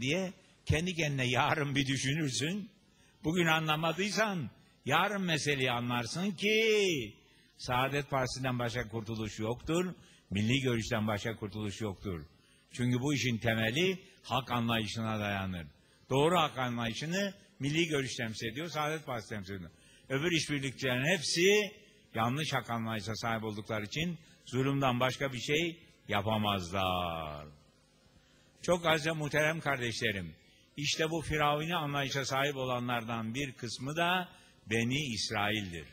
diye kendi kendine yarın bir düşünürsün. Bugün anlamadıysan yarın meseleyi anlarsın ki Saadet Partisi'nden başka kurtuluş yoktur. Milli görüşten başka kurtuluş yoktur. Çünkü bu işin temeli hak anlayışına dayanır. Doğru hak anlayışını milli görüş temsil ediyor, Saadet Partisi temsil ediyor. Öbür işbirlikçilerin hepsi yanlış hak anlayışa sahip oldukları için zulümden başka bir şey yapamazlar. Çok azca muhterem kardeşlerim, işte bu firavuni anlayışa sahip olanlardan bir kısmı da Beni İsrail'dir.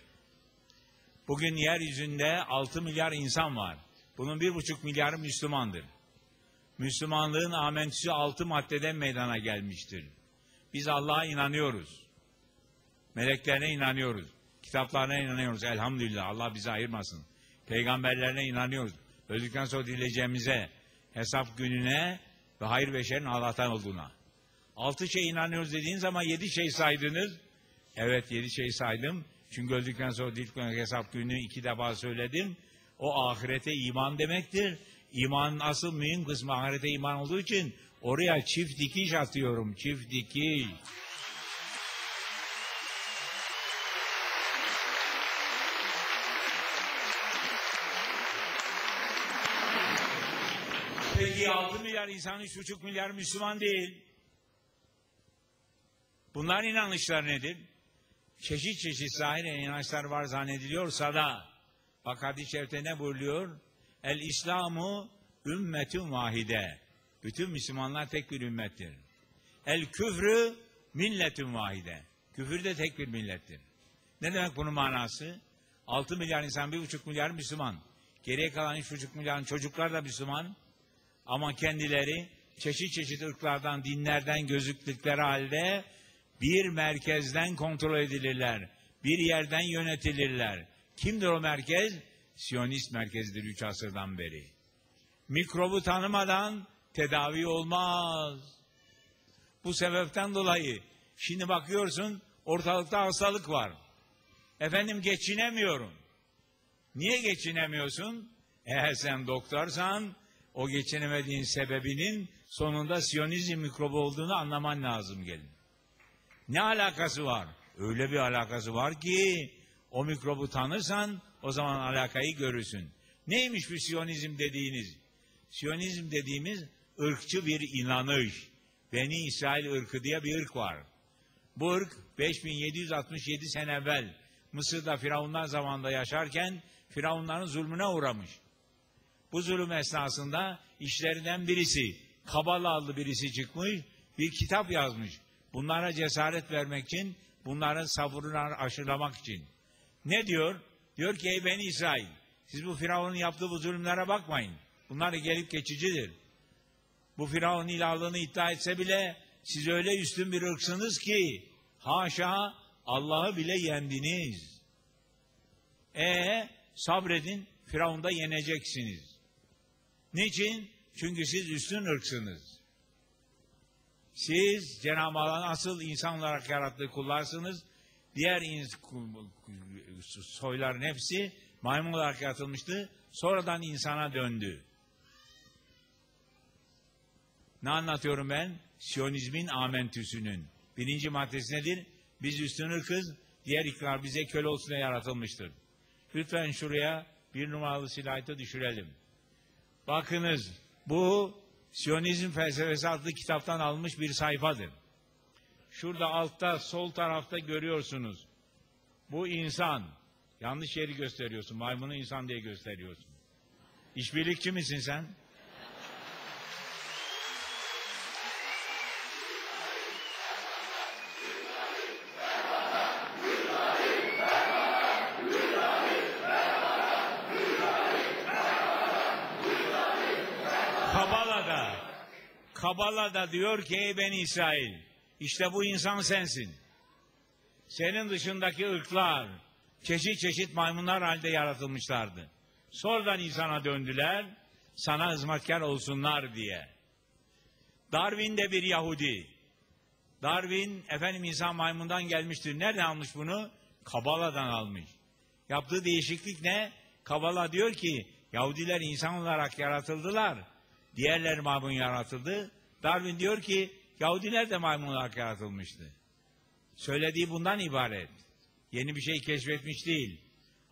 Bugün yeryüzünde 6 milyar insan var. Bunun bir buçuk milyarı Müslümandır. Müslümanlığın amentüsü altı maddeden meydana gelmiştir. Biz Allah'a inanıyoruz. Meleklerine inanıyoruz. Kitaplarına inanıyoruz. Elhamdülillah Allah bizi ayırmasın. Peygamberlerine inanıyoruz. Öldükten sonra dileyeceğimize, hesap gününe ve hayır ve şerrin Allah'tan olduğuna. Altı şey inanıyoruz dediğin zaman yedi şey saydınız. Evet yedi şey saydım. Çünkü öldükten sonra dilek hesap günü iki defa söyledim. O ahirete iman demektir. İmanın asıl mühim kısmı ahirete iman olduğu için oraya çift dikiş atıyorum. Çift dikiş. Peki 6 milyar insan 3,5 milyar Müslüman değil. Bunların inanışları nedir? Çeşit çeşit zahir inançlar var zannediliyorsa da bak hadis-i şerifte ne buyuruyor? El İslamu ümmetün vahide. Bütün Müslümanlar tek bir ümmettir. El küfrü milletün vahide. Küfür de tek bir millettir. Ne demek bunun manası? 6 milyar insan, 1,5 milyar Müslüman. Geriye kalan 3,5 milyar çocuklar da Müslüman. Ama kendileri çeşit çeşit ırklardan, dinlerden gözüktükleri halde bir merkezden kontrol edilirler. Bir yerden yönetilirler. Kimdir o merkez? Siyonist merkezidir üç asırdan beri. Mikrobu tanımadan tedavi olmaz. Bu sebepten dolayı şimdi bakıyorsun ortalıkta hastalık var. Efendim geçinemiyorum. Niye geçinemiyorsun? Eğer sen doktorsan o geçinemediğin sebebinin sonunda Siyonizm mikrobu olduğunu anlaman lazım gelin. Ne alakası var? Öyle bir alakası var ki o mikrobu tanırsan o zaman alakayı görürsün. Neymiş bu Siyonizm dediğiniz? Siyonizm dediğimiz ırkçı bir inanış. Beni İsrail ırkı diye bir ırk var. Bu ırk 5767 sene evvel Mısır'da Firavunlar zamanında yaşarken Firavunların zulmüne uğramış. Bu zulüm esnasında işlerinden birisi, Kabala adlı birisi çıkmış, bir kitap yazmış. Bunlara cesaret vermek için, bunların sabrını aşılamak için. Ne diyor? Diyor ki ey beni İsrail, siz bu Firavun'un yaptığı bu zulümlere bakmayın. Bunlar gelip geçicidir. Bu Firavun ilahlığını iddia etse bile siz öyle üstün bir ırksınız ki haşa Allah'ı bile yendiniz. E sabredin Firavun'da yeneceksiniz. Niçin? Çünkü siz üstün ırksınız. Siz Cenab-ı Allah'ın asıl insan olarak yarattığı kullarsınız. Diğer soyların hepsi maymun olarak yaratılmıştı. Sonradan insana döndü. Ne anlatıyorum ben? Siyonizmin amentüsünün. Birinci maddesi nedir? Biz üstün ırkız, diğer ikrar bize köle olsun diye yaratılmıştır. Lütfen şuraya bir numaralı silahı düşürelim. Bakınız bu Siyonizm felsefesi adlı kitaptan almış bir sayfadır. Şurada altta sol tarafta görüyorsunuz. Bu insan. Yanlış yeri gösteriyorsun. Maymunu insan diye gösteriyorsun. İşbirlikçi misin sen? Kabala'da Kabala'da diyor ki ey ben İsrail işte bu insan sensin. Senin dışındaki ırklar çeşit çeşit maymunlar halde yaratılmışlardı. Sonradan insana döndüler sana hizmetkar olsunlar diye. Darwin de bir Yahudi. Darwin efendim insan maymundan gelmiştir. Nereden almış bunu? Kabala'dan almış. Yaptığı değişiklik ne? Kabala diyor ki Yahudiler insan olarak yaratıldılar. Diğerleri maymun yaratıldı. Darwin diyor ki Yahudiler de maymun olarak yaratılmıştı. Söylediği bundan ibaret. Yeni bir şey keşfetmiş değil.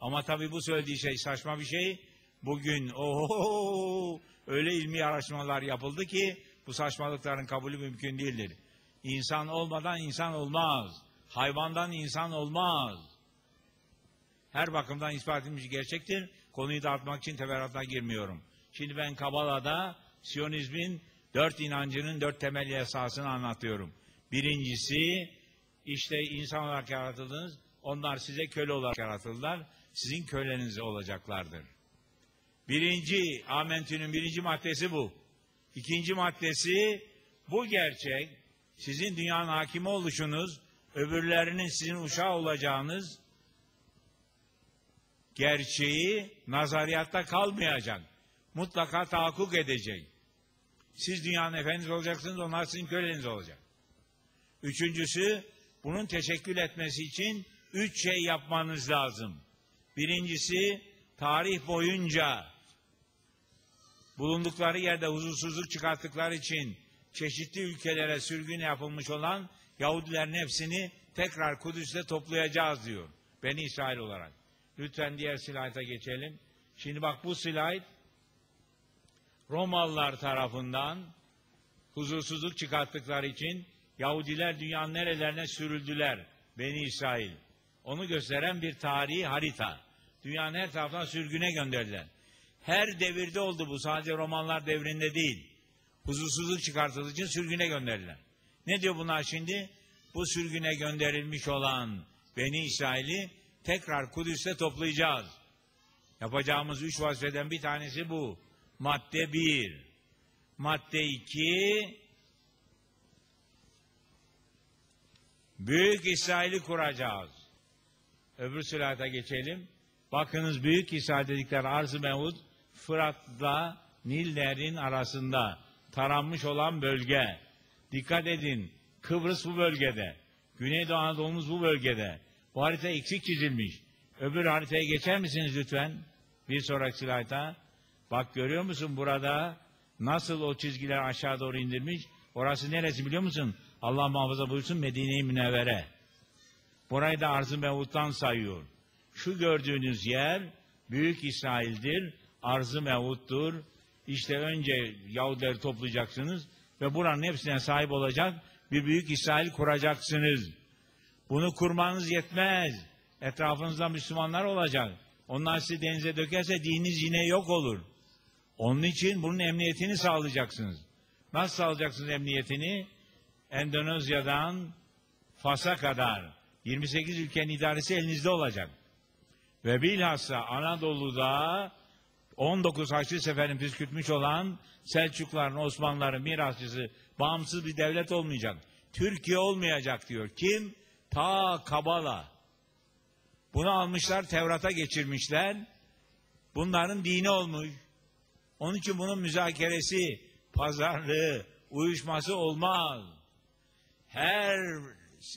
Ama tabii bu söylediği şey saçma bir şey. Bugün oho öyle ilmi araştırmalar yapıldı ki bu saçmalıkların kabulü mümkün değildir. İnsan olmadan insan olmaz. Hayvandan insan olmaz. Her bakımdan ispat edilmiş gerçektir. Konuyu dağıtmak için teferruatına girmiyorum. Şimdi ben Kabala'da Siyonizmin dört inancının dört temel esasını anlatıyorum. Birincisi işte insan olarak yaratıldınız. Onlar size köle olarak yaratıldılar. Sizin köleniz olacaklardır. Birinci Amentü'nün birinci maddesi bu. İkinci maddesi bu gerçek sizin dünyanın hakimi oluşunuz, öbürlerinin sizin uşağı olacağınız gerçeği nazariyatta kalmayacak. Mutlaka tahakkuk edecek. Siz dünyanın efendiniz olacaksınız, onlar sizin köleniz olacak. Üçüncüsü, bunun teşekkül etmesi için üç şey yapmanız lazım. Birincisi, tarih boyunca bulundukları yerde huzursuzluk çıkarttıkları için çeşitli ülkelere sürgün yapılmış olan Yahudilerin hepsini tekrar Kudüs'te toplayacağız diyor. Beni İsrail olarak. Lütfen diğer slayta geçelim. Şimdi bak bu slayt Romalılar tarafından huzursuzluk çıkarttıkları için Yahudiler dünyanın nerelerine sürüldüler. Beni İsrail. Onu gösteren bir tarihi harita. Dünyanın her tarafından sürgüne gönderdiler. Her devirde oldu bu. Sadece Romanlar devrinde değil. Huzursuzluk çıkartıldığı için sürgüne gönderdiler. Ne diyor bunlar şimdi? Bu sürgüne gönderilmiş olan Beni İsrail'i tekrar Kudüs'te toplayacağız. Yapacağımız üç vazifeden bir tanesi bu. Madde bir. Madde iki. Büyük İsrail'i kuracağız. Öbür sülahata geçelim. Bakınız Büyük İsrail dedikleri Arz-ı Mevud, Fırat'la Niller'in arasında taranmış olan bölge. Dikkat edin, Kıbrıs bu bölgede. Güneydoğu Anadolu'muz bu bölgede. Bu harita eksik çizilmiş. Öbür haritaya geçer misiniz lütfen? Bir sonraki slayta. Bak görüyor musun burada nasıl o çizgiler aşağı doğru indirmiş? Orası neresi biliyor musun? Allah muhafaza buyursun Medine-i Münevvere. Burayı da Arz-ı Mevut'tan sayıyor. Şu gördüğünüz yer Büyük İsrail'dir, Arz-ı Mevut'tur. İşte önce Yahudileri toplayacaksınız ve buranın hepsine sahip olacak bir Büyük İsrail kuracaksınız. Bunu kurmanız yetmez. Etrafınızda Müslümanlar olacak. Onlar sizi denize dökerse dininiz yine yok olur. Onun için bunun emniyetini sağlayacaksınız. Nasıl sağlayacaksınız emniyetini? Endonezya'dan Fas'a kadar 28 ülkenin idaresi elinizde olacak. Ve bilhassa Anadolu'da 19 Haçlı Sefer'in püskürtmüş olan Selçukluların, Osmanlıların mirasçısı bağımsız bir devlet olmayacak. Türkiye olmayacak diyor. Kim? Ta Kabala. Bunu almışlar Tevrat'a geçirmişler. Bunların dini olmuş. Onun için bunun müzakeresi, pazarlığı, uyuşması olmaz. Her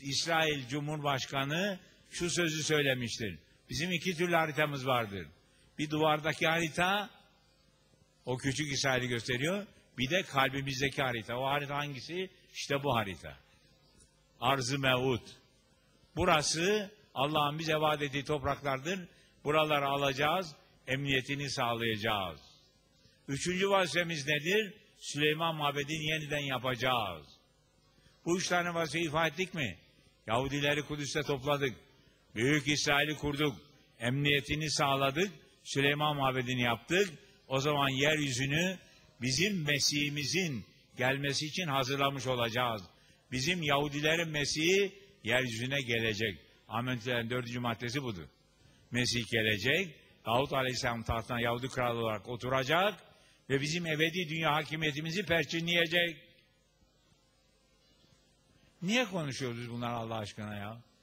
İsrail Cumhurbaşkanı şu sözü söylemiştir. Bizim iki türlü haritamız vardır. Bir duvardaki harita o küçük İsrail'i gösteriyor. Bir de kalbimizdeki harita. O harita hangisi? İşte bu harita. Arz-ı Mevud. Burası Allah'ın bize vaat ettiği topraklardır. Buraları alacağız, emniyetini sağlayacağız. Üçüncü vazifemiz nedir? Süleyman Mabedi'ni yeniden yapacağız. Bu üç tane vazife ifade ettik mi? Yahudileri Kudüs'te topladık. Büyük İsrail'i kurduk. Emniyetini sağladık. Süleyman Mabedi'ni yaptık. O zaman yeryüzünü bizim Mesih'imizin gelmesi için hazırlamış olacağız. Bizim Yahudilerin Mesih'i yeryüzüne gelecek. Amentülerin dördüncü maddesi budur. Mesih gelecek. Davut Aleyhisselam tahtına Yahudi kralı olarak oturacak ve bizim ebedi dünya hakimiyetimizi perçinleyecek. Niye konuşuyoruz bunlar Allah aşkına ya?